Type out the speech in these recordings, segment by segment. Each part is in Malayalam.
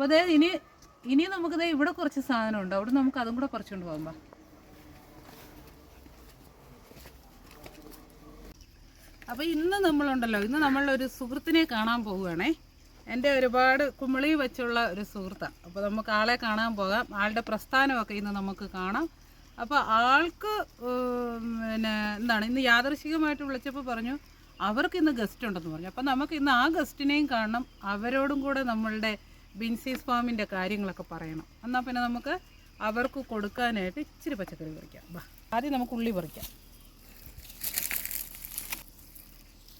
അപ്പോൾ അതേ ഇനി ഇനി നമുക്ക് നമുക്കിത് ഇവിടെ കുറച്ച് സാധനമുണ്ട്. അവിടെ നമുക്ക് അതും കൂടെ പറിച്ചുകൊണ്ട് പോകുമ്പോൾ അപ്പോൾ ഇന്ന് നമ്മളുണ്ടല്ലോ ഇന്ന് നമ്മളൊരു സുഹൃത്തിനെ കാണാൻ പോവുകയാണേ. എന്റെ ഒരുപാട് കുമിളി വെച്ചുള്ള ഒരു സുഹൃത്താണ്. അപ്പോൾ നമുക്ക് ആളെ കാണാൻ പോകാം. ആളുടെ പ്രസ്ഥാനമൊക്കെ ഇന്ന് നമുക്ക് കാണാം. അപ്പോൾ ആൾക്ക് പിന്നെ എന്താണ് ഇന്ന് യാദർശികമായിട്ട് വിളിച്ചപ്പോൾ പറഞ്ഞു അവർക്ക് ഇന്ന് ഗസ്റ്റ് ഉണ്ടെന്ന് പറഞ്ഞു. അപ്പോൾ നമുക്ക് ഇന്ന് ആ ഗസ്റ്റിനെയും കാണണം. അവരോടും കൂടെ നമ്മളുടെ ബിൻസീസ് ഫാമിന്റെ കാര്യങ്ങളൊക്കെ പറയണം. എന്നാൽ പിന്നെ നമുക്ക് അവർക്ക് കൊടുക്കാനായിട്ട് ഇച്ചിരി പച്ചക്കറി പറിക്കാം. ബാ ആദ്യം നമുക്ക് ഉള്ളി പറിക്കാം.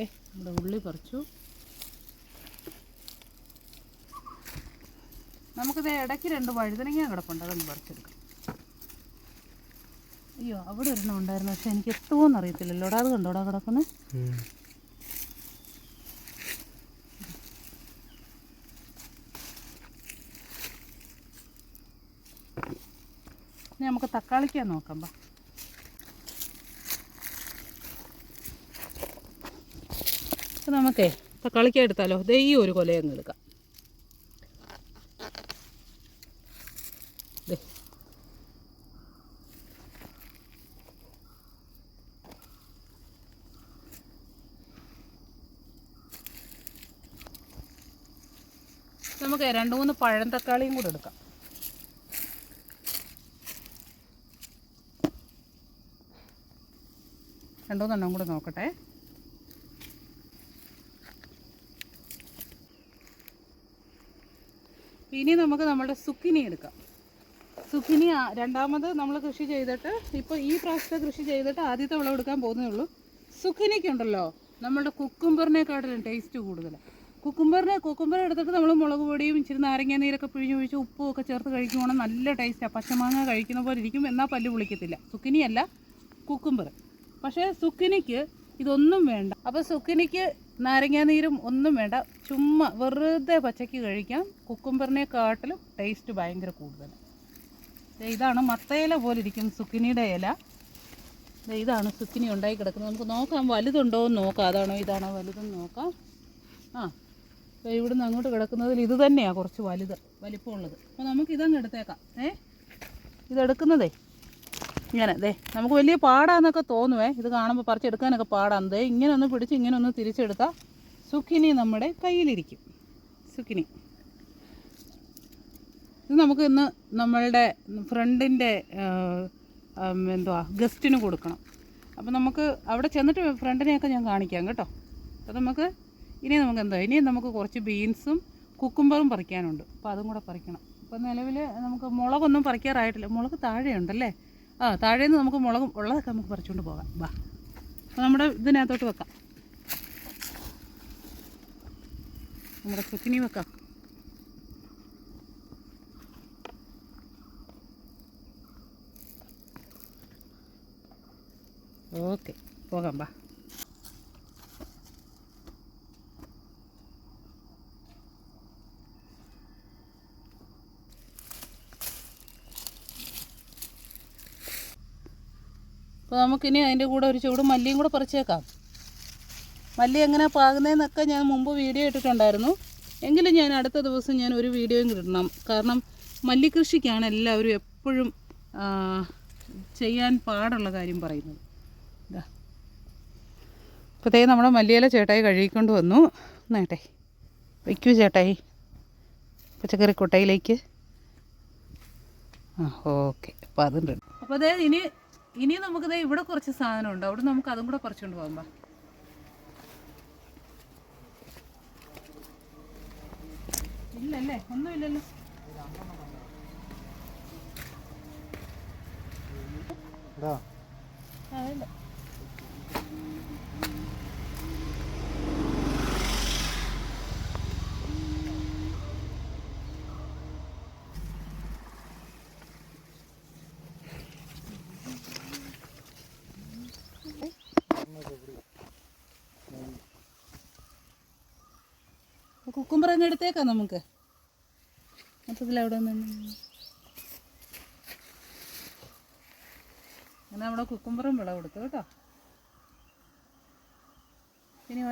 ഏ നമ്മുടെ ഉള്ളി പറിച്ചു. നമുക്കിത് ഇടയ്ക്ക് രണ്ട് വഴുതനങ്ങ കിടപ്പുണ്ട് അതൊന്ന് പറിച്ചെടുക്കാം. അയ്യോ അവിടെ ഒരെണ്ണം ഉണ്ടായിരുന്നു പക്ഷെ എനിക്ക് എത്തുമോന്ന് അറിയത്തില്ലല്ലോടാ. അത് കണ്ടോടാ കിടക്കുന്നത് ഇനി നമുക്ക് തക്കാളിക്കാൻ നോക്കാം ബാ നമുക്കേ തക്കാളിക്ക എടുത്താലോ? ദേ ഈ ഒരു കൊലയങ്ങ് എടുക്കാം. നമുക്ക് രണ്ട് മൂന്ന് പഴം തക്കാളിയും കൂടെ എടുക്കാം. രണ്ടു മൂന്നെണ്ണം കൂടെ നോക്കട്ടെ. ഇനി നമുക്ക് നമ്മുടെ സുക്കിനി എടുക്കാം. സുക്കിനി രണ്ടാമത് നമ്മൾ കൃഷി ചെയ്തിട്ട് ഇപ്പോൾ ഈ പ്രാവശ്യത്തെ കൃഷി ചെയ്തിട്ട് ആദ്യത്തെ വിളവെടുക്കാൻ പോകുന്നേ ഉള്ളൂ. സുക്കിനിക്കുണ്ടല്ലോ നമ്മുടെ കുക്കുംബറിനെക്കാട്ടിലും ടേസ്റ്റ് കൂടുതൽ കുക്കുംബറിനെ കുക്കുംബർ എടുത്തിട്ട് നമ്മൾ മുളക് പൊടിയും ഇച്ചിരി നാരങ്ങ നീരൊക്കെ പിഴിഞ്ഞ് ഒഴിച്ച് ഉപ്പും ഒക്കെ ചേർത്ത് കഴിക്കുവാണെങ്കിൽ നല്ല ടേസ്റ്റാണ് പച്ചമാങ്ങ കഴിക്കുന്ന പോലെ ഇരിക്കും എന്നാൽ പല്ല് വിളിക്കത്തില്ല സുക്കിനിയല്ല കുക്കുംബർ പക്ഷേ സുക്കിനിക്ക് ഇതൊന്നും വേണ്ട. അപ്പോൾ സുക്കിനിക്ക് നാരങ്ങാനീരും ഒന്നും വേണ്ട. ചുമ്മാ വെറുതെ പച്ചയ്ക്ക് കഴിക്കാം. കുക്കുംബറിനെക്കാട്ടിലും ടേസ്റ്റ് ഭയങ്കര കൂടുതൽ ഇതാണ് മത്തയില പോലെ ഇരിക്കും സുക്കിനിയുടെ ഇല. ഇതാണ് സുക്കിനി ഉണ്ടായി കിടക്കുന്നത്. നമുക്ക് നോക്കാം വലുതുണ്ടോ എന്ന് നോക്കാം. അതാണോ ഇതാണോ വലുതെന്ന് നോക്കാം. ആ ഇവിടുന്ന് അങ്ങോട്ട് കിടക്കുന്നതിൽ ഇത് തന്നെയാണ് കുറച്ച് വലുത് വലിപ്പമുള്ളത്. അപ്പോൾ നമുക്ക് ഇതങ്ങ് എടുത്തേക്കാം. ഏ? ഇതെടുക്കുന്നതേ. ഇങ്ങനെ ദേ നമുക്ക് വലിയ പാടാന്നൊക്കെ തോന്നുവേ. ഇത് കാണുമ്പോൾ പറിച്ചെടുക്കാനൊക്കെ പാടാണ്. ദേ ഇങ്ങനെ ഒന്ന് പിടിച്ച് ഇങ്ങനെ ഒന്ന് തിരിച്ചെടുത്താൽ സുക്കിനി നമ്മുടെ കയ്യിലിരിക്കും. സുക്കിനി. ഇത് നമുക്ക് ഇന്ന് നമ്മളുടെ ഫ്രണ്ടിന്റെ എന്തുവാ ഗസ്റ്റിന് കൊടുക്കണം. അപ്പോൾ നമുക്ക് അവിടെ ചെന്നിട്ട് ഫ്രണ്ടിനെയൊക്കെ ഞാൻ കാണിക്കാം കേട്ടോ. അപ്പോൾ നമുക്ക് ഇനി നമുക്ക് എന്താ ഇനി നമുക്ക് കുറച്ച് ബീൻസും കുക്കുംബറും പറിക്കാനുണ്ട്. അപ്പോൾ അതും കൂടെ പറിക്കണം. ഇപ്പോൾ നിലവിൽ നമുക്ക് മുളകൊന്നും പറിക്കാറായിട്ടില്ല. മുളക് താഴെയുണ്ടല്ലേ? ആ താഴെ നിന്ന് നമുക്ക് മുളകും ഉള്ളതൊക്കെ നമുക്ക് പറിച്ചുകൊണ്ട് പോകാം. വാ. അപ്പോൾ നമ്മുടെ ഇതിനകത്തോട്ട് വെക്കാം. നമ്മുടെ സുക്കിനി വെക്കാം. ഓക്കെ പോകാം വാ. അപ്പോൾ നമുക്കിനി അതിന്റെ കൂടെ ഒരു ചൂട് മല്ലിയും കൂടെ പറിച്ചേക്കാം. മല്ലി എങ്ങനെ പാകുന്നതെന്നൊക്കെ ഞാൻ മുമ്പ് വീഡിയോ ഇട്ടിട്ടുണ്ടായിരുന്നു. എങ്കിലും ഞാൻ അടുത്ത ദിവസം ഞാൻ ഒരു വീഡിയോയും കിട്ടണം കാരണം മല്ലിക്കൃഷിക്കാണ് എല്ലാവരും എപ്പോഴും ചെയ്യാൻ പാടുള്ള കാര്യം പറയുന്നത്. ഇതാ ഇപ്പോഴത്തേ നമ്മുടെ മല്ലിയില ചേട്ടായി കഴുകിക്കൊണ്ട് വന്നു. നേട്ടെ വയ്ക്കൂ ചേട്ടായി. പച്ചക്കറി കൊട്ടയിലേക്ക്. ആ ഓക്കെ. അപ്പോൾ അതുണ്ട് അപ്പോൾ അതായത് ഇനി ഇനി നമുക്ക് ദേ ഇവിടെ കുറച്ച് സാധനം ഉണ്ട് അവിടെ നമുക്ക് അതും കൂടെ കുറച്ചുകൊണ്ട് പോകുമ്പോ ഇല്ലല്ലേ? ഒന്നുമില്ലല്ലോ. എടാ ആ, ഇല്ല. കുക്കുംബർ എടുത്തേക്കാം നമുക്ക്. മൊത്തത്തിൽ അവിടെ അങ്ങനെ അവിടെ കുക്കുംബറും വിളവെടുത്തു കേട്ടോ. ഇനി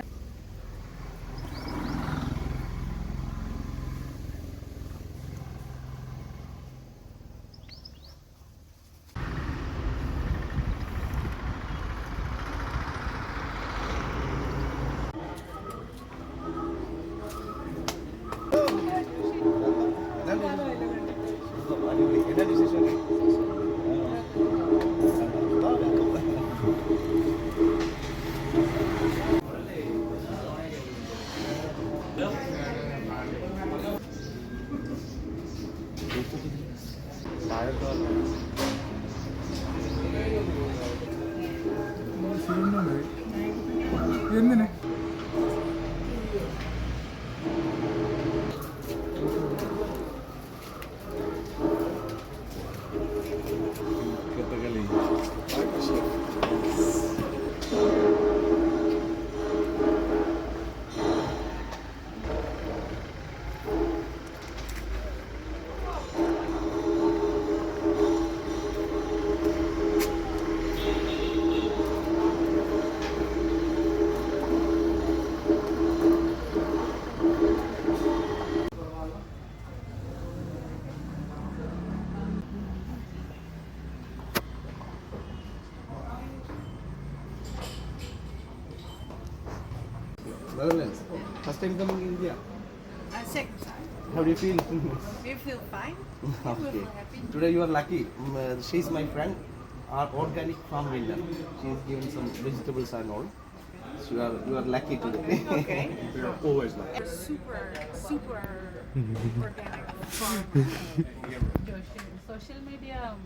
Microsoft. Netherlands. First time coming India. Uh, second time. How do you feel? We feel fine. We okay. happy. Today you are lucky. Um, uh, she is my friend, our organic farm vendor. She has given some vegetables and all. So you are you are lucky today. Okay. we are always lucky. Super super organic farm. social media. Um,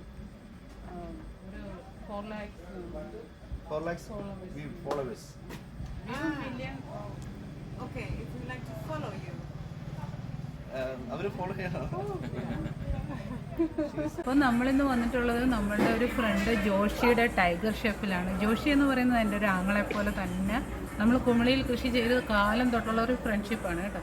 um four lakhs. Um, four lakhs. Followers. We followers. Ah. million. Uh, Okay, if we like to follow you. അവർ ഫോളോ ചെയ്യണം അപ്പോൾ നമ്മളിന്ന് വന്നിട്ടുള്ളത് നമ്മളുടെ ഒരു ഫ്രണ്ട് ജോഷിയുടെ ടൈഗർ ഷെഫിലാണ് ജോഷി എന്ന് പറയുന്നത് എന്റെ ഒരു ആങ്ങളെ പോലെ തന്നെ. നമ്മൾ കുമളിയിൽ കൃഷി ചെയ്ത് കാലം തൊട്ടുള്ള ഒരു ഫ്രണ്ട്ഷിപ്പാണ് കേട്ടോ.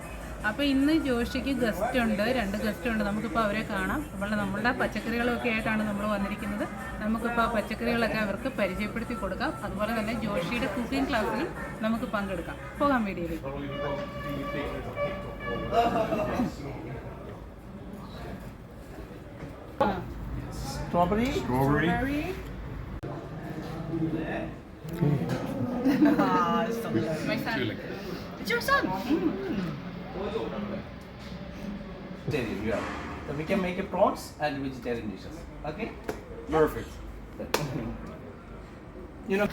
അപ്പോൾ ഇന്ന് ജോഷിക്ക് ഗസ്റ്റ് ഉണ്ട് രണ്ട് ഗസ്റ്റ് ഉണ്ട് നമുക്കിപ്പോൾ അവരെ കാണാം അപ്പോൾ നമ്മളുടെ പച്ചക്കറികളൊക്കെ ആയിട്ടാണ് നമ്മൾ വന്നിരിക്കുന്നത് നമുക്കിപ്പോൾ ആ പച്ചക്കറികളൊക്കെ അവർക്ക് പരിചയപ്പെടുത്തി കൊടുക്കാം അതുപോലെ തന്നെ ജോഷിയുടെ കുക്കിംഗ് ക്ലാസ്സിലും നമുക്ക് പങ്കെടുക്കാം പോകാം വീഡിയോയിലേക്ക് strawberry. Strawberry. Ah, it's delicious. My son. It's your son. Vegetarian you are. So we can make a prawns and vegetarian dishes. Okay? Perfect. you know.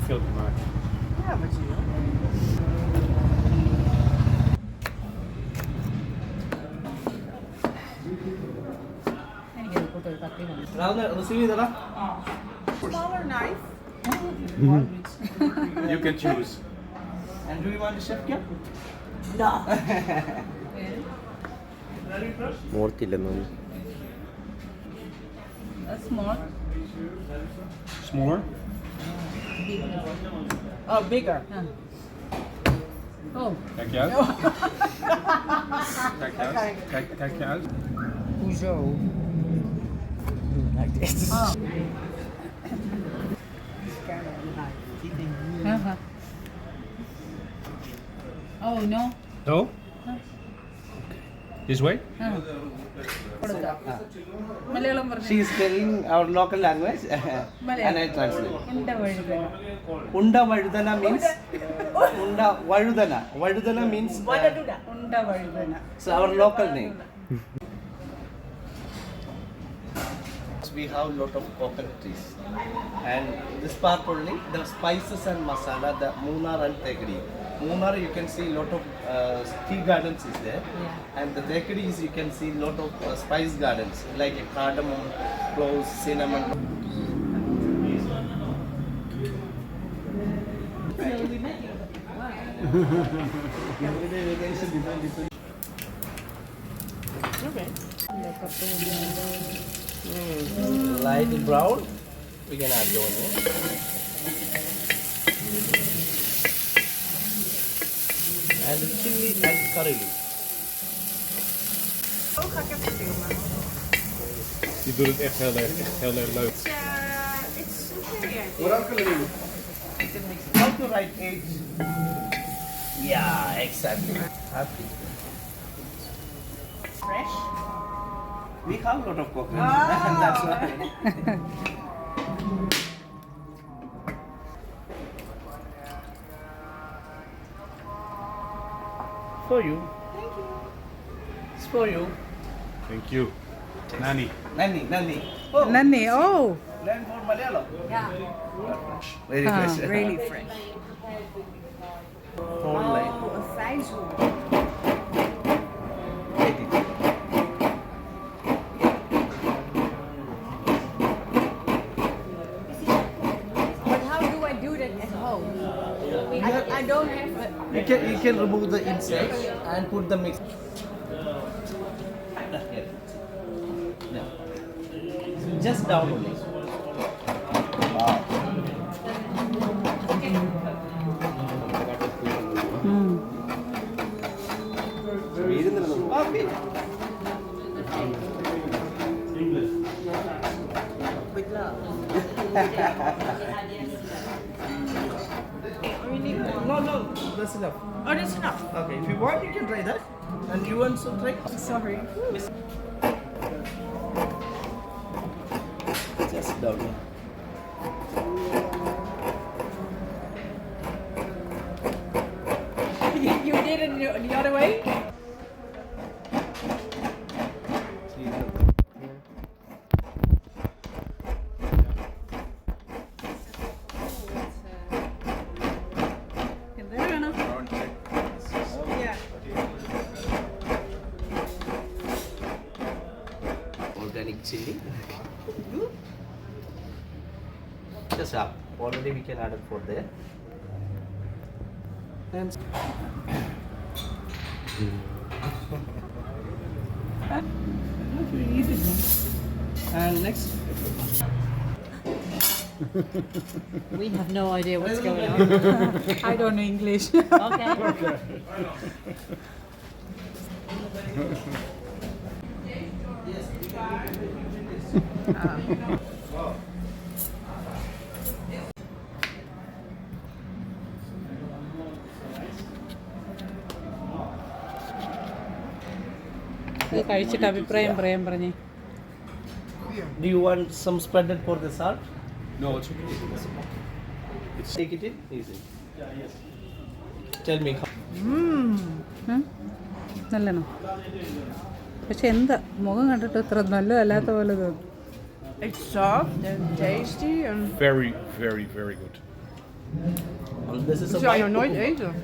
Veel much. Yeah, but you know. Receive ചെയ്തടാ knife. Mm-hmm. you can choose. And do you want the chef cap? No. ಮೂರ್ತಿ ಇಲ್ಲ ma'am A small, S'more? oh, bigger. Oh, Kakao? Kakao? Kakao? Peugeot. Like this. oh. Uh-huh. Oh, no. No? Huh? Okay. This way? Uh-huh. She is telling our local language and I translate. Unda Vardhana means Unda Vardhana. Vardhana means uh, So our local name. We have a lot of coconut trees. And this part only, the spices and masala, the Munar and Tekadi. Munar you can see a lot of uh, tea gardens is there. And the Tekadi is you can see a lot of uh, spice gardens like cardamom, cloves, cinnamon. Mm, light brown, we can add the onion. And chili and curry leaf. Ga ik even filmen. Die doet het echt heel erg, echt heel erg leuk. It's, uh, it's superior. How to write age? Yeah, exactly. Happy. Fresh. We have a lot of coconuts. Oh. That's why. for you. Thank you. It's for you. Thank you. nanny. Nanny, nanny. Oh. nanny! oh. Land for Malayalam. Yeah. Very fresh. Really fresh. Whole life. Oh, size You can you can remove the insects and put the mix. Just down only. Okay. You need. No, no, that's enough. Oh, that's enough. Okay, if you want, you can try that. And you want to try? Sorry. Just down Just up. Already we can add it for there. And and next We have no idea what's going on. I don't know English. Okay. ഇത് കഴിച്ചിട്ട് അഭിപ്രായം പറയാൻ പറഞ്ഞേ do you want some spreaded for the salt? No, it's okay. Take it in easy. Tell me how. ഉം? നല്ലണോ പക്ഷെ എന്താ മുഖം കണ്ടിട്ട് ഇത്ര നല്ലതല്ലാത്ത പോലെ തോന്നും It's soft and tasty and... Very, very, very good. And this is a zou je my, nooit eten.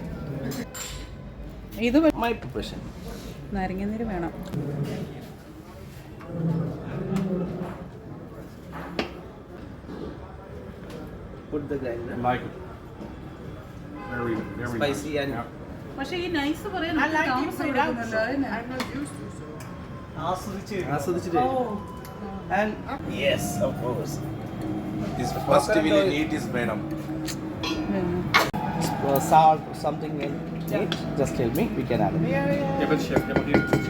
ഇത് my preparation. നാരങ്ങനീര് വേണം Put the grinder. Like it. Very, very. Spicy and Yeah. പക്ഷെ ഈ നൈസ് പറയാൻ താമസം. ആസ്വദിച്ചിട്ട് and yes of course This first we need is venom. ഉം. uh, salt something in it just tell me we can add it Yeah, yeah. yeah but ja, maar dit is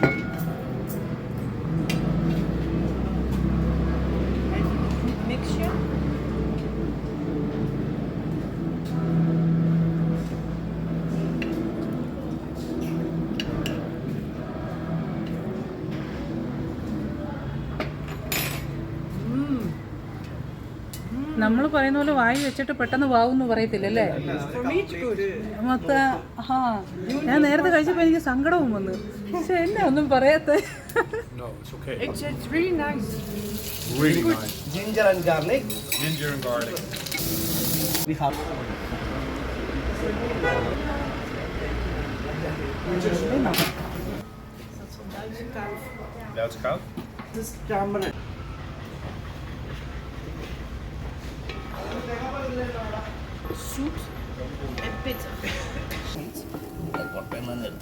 Mixture. നമ്മൾ പറയുന്ന പോലെ വായി വെച്ചിട്ട് പെട്ടെന്ന് വാവെന്ന് പറയത്തില്ലല്ലേ മൊത്ത ആ ഞാൻ നേരത്തെ കഴിച്ചപ്പോൾ എനിക്ക് സങ്കടവും വന്നു. പക്ഷെ എന്നെ ഒന്നും പറയാത്ത That's it's This It's, ben uit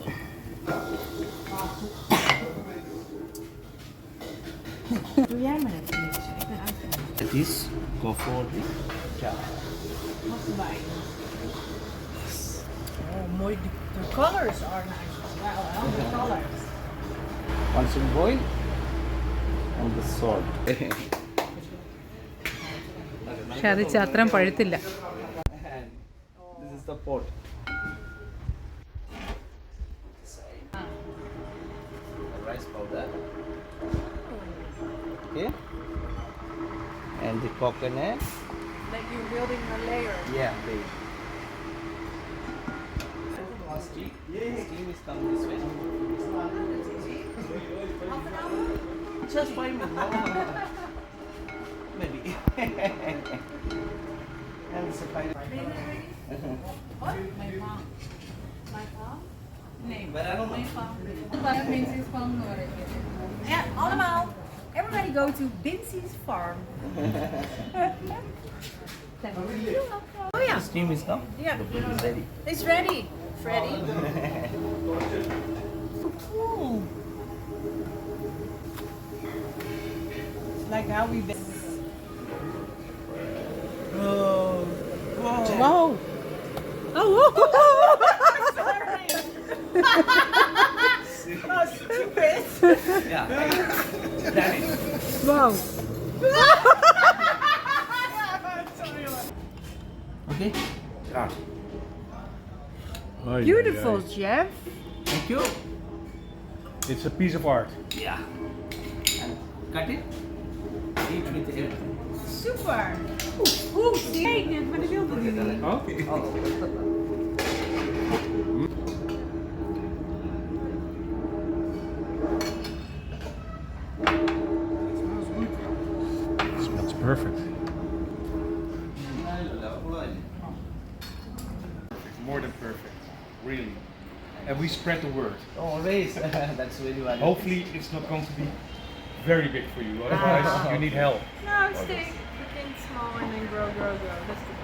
het is go for the erbij. Oh, mooi. The, colors are nice as well. The colors. once in boy? and the salt പക്ഷെ അത് അത്രയും പഴുത്തില്ല pot rice powder. Okay. And the coconut. Like you're building a layer. yeah babe. steam steam is coming this way. Just five minutes. No. maybe That was a fight. What? My palm. My palm? Name. But I don't My palm. That means his palm Yeah, allemaal. Everybody go to Bincy's farm. oh yeah. The steam is done. Yeah. The food is ready. It's ready, Freddy. cool. It's like how we... Wow. Oh, stupid. Yeah. Daddy. Wow. Okay. Start. Ay, Beautiful, ay, ay. Jeff. Thank you. It's a piece of art. Yeah. And cut it. Eat with everything. Super. Oeh, oeh, zie je? Maar dat wilde hij niet. It smells perfect. More than perfect. Really. And we spread the word. Always. That's very valuable. Hopefully it's not going to be very big for you. Otherwise ah. you need help. No, stay freaking small and then grow, grow, grow.